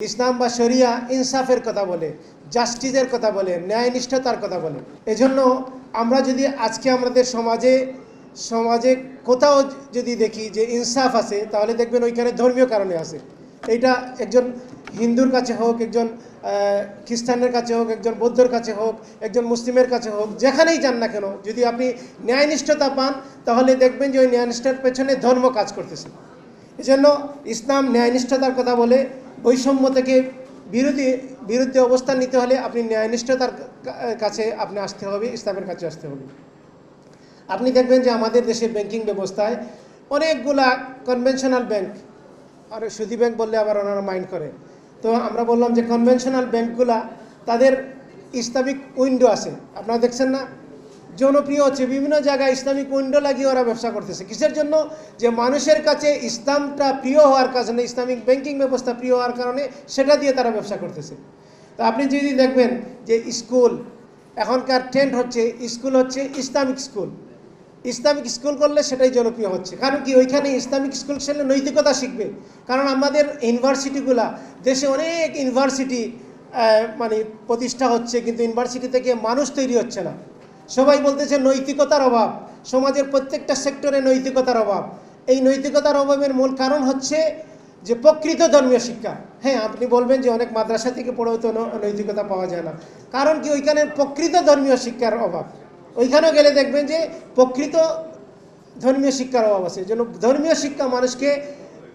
ইসলাম বা শরিয়া ইনসাফের কথা বলে জাস্টিসের কথা বলে, ন্যায়নিষ্ঠতার কথা বলে। এজন্য আমরা যদি আজকে আমাদের সমাজে সমাজে কোথাও যদি দেখি যে ইনসাফ আছে, তাহলে দেখবেন ওইখানে ধর্মীয় কারণে আছে। এইটা একজন হিন্দুর কাছে হোক, একজন খ্রিস্টানের কাছে হোক, একজন বৌদ্ধর কাছে হোক, একজন মুসলিমের কাছে হোক, যেখানেই যান না কেন, যদি আপনি ন্যায়নিষ্ঠতা পান, তাহলে দেখবেন যে ওই ন্যায়নিষ্ঠার পেছনে ধর্ম কাজ করতেছে। এজন্য ইসলাম ন্যায়নিষ্ঠতার কথা বলে বৈষম্য থেকে বিরোধী, বিরুদ্ধে অবস্থান নিতে হলে আপনি ন্যায়নিষ্ঠতার কাছে আপনি আসতে হবে, ইসলামের কাছে আসতে হবে। আপনি দেখবেন যে আমাদের দেশের ব্যাংকিং ব্যবস্থায় অনেকগুলা কনভেনশনাল ব্যাংক আর সুদী ব্যাংক বললে আবার ওনারা মাইন্ড করে। তো আমরা বললাম যে কনভেনশনাল ব্যাংকগুলা তাদের ইসলামিক উইন্ডো আছে। আপনারা দেখছেন না? জনপ্রিয় হচ্ছে, বিভিন্ন জায়গায় ইসলামিক উইন্ডো লাগিয়ে ওরা ব্যবসা করতেছে। কিসের জন্য? যে মানুষের কাছে ইসলামটা প্রিয় হওয়ার কারণে, ইসলামিক ব্যাংকিং ব্যবস্থা প্রিয় হওয়ার কারণে সেটা দিয়ে তারা ব্যবসা করতেছে। তো আপনি যদি দেখবেন যে স্কুল, এখনকার ট্রেন্ড হচ্ছে, স্কুল হচ্ছে ইসলামিক স্কুল। ইসলামিক স্কুল করলে সেটাই জনপ্রিয় হচ্ছে। কারণ কি? ওইখানে ইসলামিক স্কুল সেলে নৈতিকতা শিখবে। কারণ আমাদের ইউনিভার্সিটিগুলা, দেশে অনেক ইউনিভার্সিটি মানে প্রতিষ্ঠা হচ্ছে, কিন্তু ইউনিভার্সিটি থেকে মানুষ তৈরি হচ্ছে না। সবাই বলতেছে নৈতিকতার অভাব। সমাজের প্রত্যেকটা সেক্টরে নৈতিকতার অভাব। এই নৈতিকতার অভাবের মূল কারণ হচ্ছে যে প্রকৃত ধর্মীয় শিক্ষা। হ্যাঁ আপনি বলবেন যে অনেক মাদ্রাসা থেকে পড়েও তো নৈতিকতা পাওয়া যায় না। কারণ কি? ওইখানে প্রকৃত ধর্মীয় শিক্ষার অভাব। ওইখানেও গেলে দেখবেন যে প্রকৃত ধর্মীয় শিক্ষার অভাব আছে। যেন ধর্মীয় শিক্ষা মানুষকে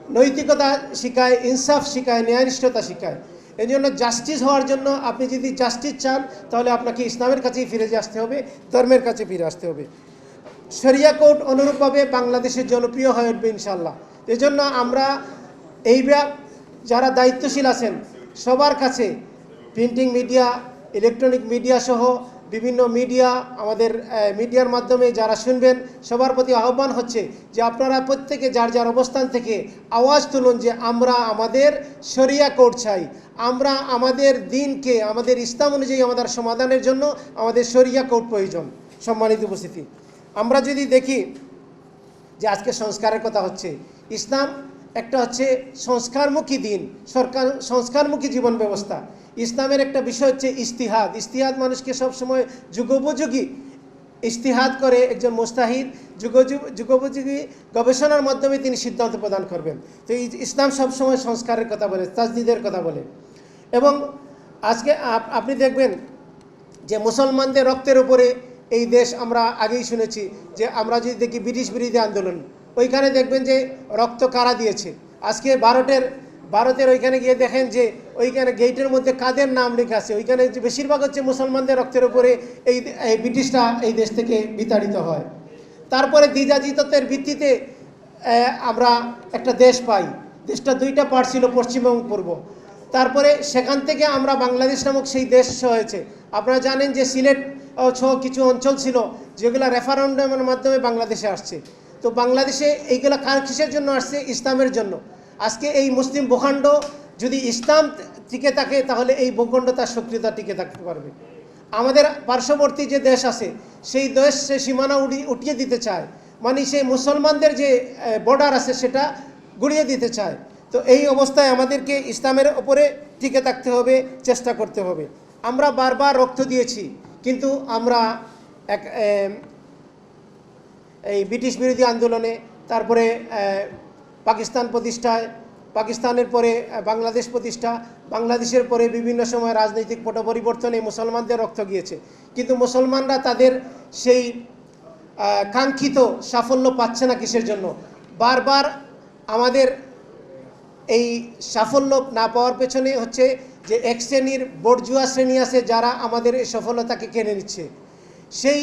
নৈতিকতা শিখায়, ইনসাফ শিখায়, ন্যায়নিষ্ঠতা শিখায়। এই জন্য জাস্টিস হওয়ার জন্য আপনি যদি জাস্টিস চান, তাহলে আপনাকে ইসলামের কাছেই ফিরে আসতে হবে, ধর্মের কাছে ফিরে আসতে হবে। সরিয়া কোর্ট অনুরূপভাবে বাংলাদেশের জনপ্রিয় হয়ে উঠবে ইনশাল্লাহ এজন্য আমরা এই যারা দায়িত্বশীল আছেন, সবার কাছে প্রিন্টিং মিডিয়া ইলেকট্রনিক মিডিয়া সহ বিভিন্ন মিডিয়া আমাদের মিডিয়ার মাধ্যমে যারা শুনবেন, সবার প্রতি আহ্বান হচ্ছে যে আপনারা প্রত্যেকে যার যার অবস্থান থেকে আওয়াজ তুলুন যে আমরা আমাদের শরিয়া কোর্ট চাই। আমরা আমাদের দিনকে, আমাদের ইসলাম অনুযায়ী আমাদের সমাধানের জন্য আমাদের শরিয়া কোর্ট প্রয়োজন। সম্মানিত উপস্থিতি, আমরা যদি দেখি যে আজকে সংস্কারের কথা হচ্ছে, ইসলাম একটা হচ্ছে সংস্কারমুখী দিন, সরকার, সংস্কারমুখী জীবন ব্যবস্থা। ইসলামের একটা বিষয় হচ্ছে ইস্তিহাদ। ইস্তিহাদ মানুষকে সবসময় যুগোপযোগী ইস্তিহাদ করে একজন মুস্তাহিদ। যুগ যুগোপযোগী গবেষণার মাধ্যমে তিনি সিদ্ধান্ত প্রদান করবেন। তো ইসলাম সবসময় সংস্কারের কথা বলে, তাজদিদের কথা বলে। এবং আজকে আপ- আপনি দেখবেন যে মুসলমানদের রক্তের উপরে এই দেশ আমরা আগেই শুনেছি যে আমরা যদি দেখি ব্রিটিশ বিরোধী আন্দোলন ওইখানে দেখবেন যে রক্ত কারা দিয়েছে। আজকে ভারতের ভারতের ওইখানে গিয়ে দেখেন যে ওইখানে গেটের মধ্যে কাদের নাম লেখা আছে? ওইখানে বেশিরভাগ হচ্ছে মুসলমানদের রক্তের উপরে এই ব্রিটিশরা এই দেশ থেকে বিতাড়িত হয়। তারপরে দ্বিজাজিতত্বের ভিত্তিতে আমরা একটা দেশ পাই। দেশটা দুইটা পার্ট ছিল, পশ্চিম এবং পূর্ব। তারপরে সেখান থেকে আমরা বাংলাদেশ নামক সেই দেশ হয়েছে। আপনারা জানেন যে সিলেট সহ কিছু অঞ্চল ছিল, যেগুলো রেফারেন্ডামের মাধ্যমে বাংলাদেশে আসছে। তো বাংলাদেশে এইগুলো কার কিসের জন্য আসছে? ইসলামের জন্য। আজকে এই মুসলিম ভূখণ্ড যদি ইসলাম টিকে থাকে, তাহলে এই ভূখণ্ড তার সক্রিয়তা টিকে থাকতে পারবে। আমাদের পার্শ্ববর্তী যে দেশ আছে, সেই দেশ সে সীমানা উঠিয়ে দিতে চায়। মানে সেই মুসলমানদের যে বর্ডার আছে, সেটা গুড়িয়ে দিতে চায়। তো এই অবস্থায় আমাদেরকে ইসলামের ওপরে টিকে থাকতে হবে, চেষ্টা করতে হবে। আমরা বারবার রক্ত দিয়েছি, কিন্তু আমরা এক এই ব্রিটিশ বিরোধী আন্দোলনে, তারপরে পাকিস্তান প্রতিষ্ঠায়, পাকিস্তানের পরে বাংলাদেশ প্রতিষ্ঠা, বাংলাদেশের পরে বিভিন্ন সময় রাজনৈতিক পট পরিবর্তনে মুসলমানদের রক্ত গিয়েছে। কিন্তু মুসলমানরা তাদের সেই কাঙ্ক্ষিত সাফল্য পাচ্ছে না কিসের জন্য? বারবার আমাদের এই সাফল্য না পাওয়ার পেছনে হচ্ছে যে এক শ্রেণির বর্জুয়া শ্রেণি আছে যারা আমাদের এই সফলতাকে কেনে নিচ্ছে। সেই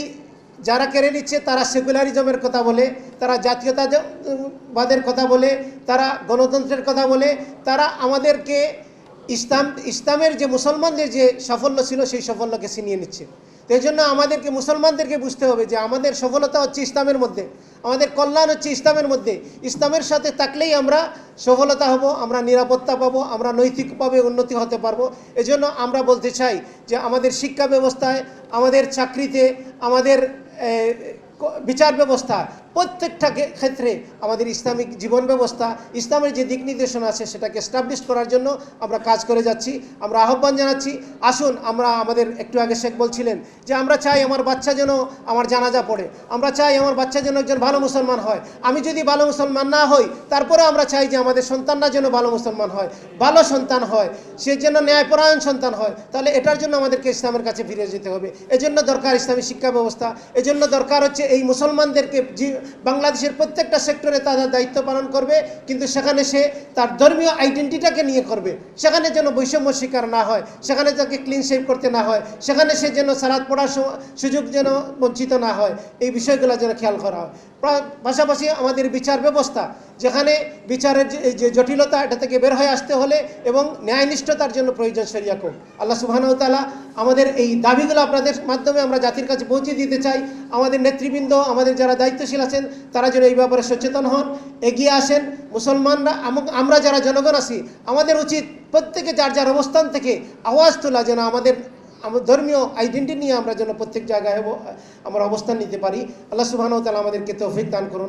যারা কেড়ে নিচ্ছে, তারা সেকুলারিজমের কথা বলে, তারা জাতীয়তাবাদের কথা বলে, তারা গণতন্ত্রের কথা বলে, তারা আমাদেরকে ইসলাম, ইসলামের যে মুসলমানদের যে সাফল্য ছিল, সেই সাফল্যকে ছিনিয়ে নিচ্ছে। তো এই জন্য আমাদেরকে, মুসলমানদেরকে বুঝতে হবে যে আমাদের সফলতা হচ্ছে ইসলামের মধ্যে, আমাদের কল্যাণ হচ্ছে ইসলামের মধ্যে। ইসলামের সাথে থাকলেই আমরা সফলতা হব, আমরা নিরাপত্তা পাবো, আমরা নৈতিকভাবে উন্নতি হতে পারব। এজন্য আমরা বলতে চাই যে আমাদের শিক্ষা ব্যবস্থায়, আমাদের চাকরিতে, আমাদের বিচার ব্যবস্থা। প্রত্যেকটা ক্ষেত্রে আমাদের ইসলামিক জীবন ব্যবস্থা, ইসলামের যে দিক নির্দেশনা আছে সেটাকে স্টাবলিশ করার জন্য আমরা কাজ করে যাচ্ছি। আমরা আহ্বান জানাচ্ছি। আসুন, আমরা আমাদের একটু আগে শেখ বলছিলেন যে, আমরা চাই আমার বাচ্চা যেন আমার জানাজা পড়ে। আমরা চাই আমার বাচ্চা যেন একজন ভালো মুসলমান হয়। আমি যদি ভালো মুসলমান না হই তারপরে আমরা চাই যে আমাদের সন্তানরা যেন ভালো মুসলমান হয়, ভালো সন্তান হয়, সে যেন ন্যায়পরায়ণ সন্তান হয়। তাহলে এটার জন্য আমাদেরকে ইসলামের কাছে ফিরে যেতে হবে। এজন্য দরকার ইসলামী শিক্ষা ব্যবস্থা। এজন্য দরকার হচ্ছে এই মুসলমানদেরকে বাংলাদেশের প্রত্যেকটা সেক্টরে তাদের দায়িত্ব পালন করবে, কিন্তু সেখানে সে তার ধর্মীয় আইডেন্টিটাকে নিয়ে করবে। সেখানে যেন বৈষম্য শিকার না হয়, সেখানে তাকে ক্লিন সেভ করতে না হয়, সেখানে সে যেন সারাত পড়ার সুযোগ যেন বঞ্চিত না হয়, এই বিষয়গুলো যেন খেয়াল করা হয়। পাশাপাশি আমাদের বিচার ব্যবস্থা যেখানে বিচারের যে- জটিলতা এটা থেকে বের হয়ে আসতে হলে এবং ন্যায়নিষ্ঠতার জন্য প্রয়োজন শরিয়া কোড। আল্লাহ সুবহানাহু তাআলা আমাদের এই দাবিগুলো আপনাদের মাধ্যমে আমরা জাতির কাছে পৌঁছে দিতে চাই। আমাদের নেতৃবৃন্দ, আমাদের যারা দায়িত্বশীল আছেন, তারা যেন এই ব্যাপারে সচেতন হন, এগিয়ে আসেন। মুসলমানরা, আম- আমরা যারা জনগণ আছি, আমাদের উচিত প্রত্যেকে যার যার অবস্থান থেকে আওয়াজ তোলা যেন আমাদের আমার ধর্মীয় আইডেন্টি নিয়ে আমরা যেন প্রত্যেক জায়গায় আমরা অবস্থান নিতে পারি। আল্লাহ সুবহানাহু তাআলা আমাদেরকে তৌফিক দান করুন।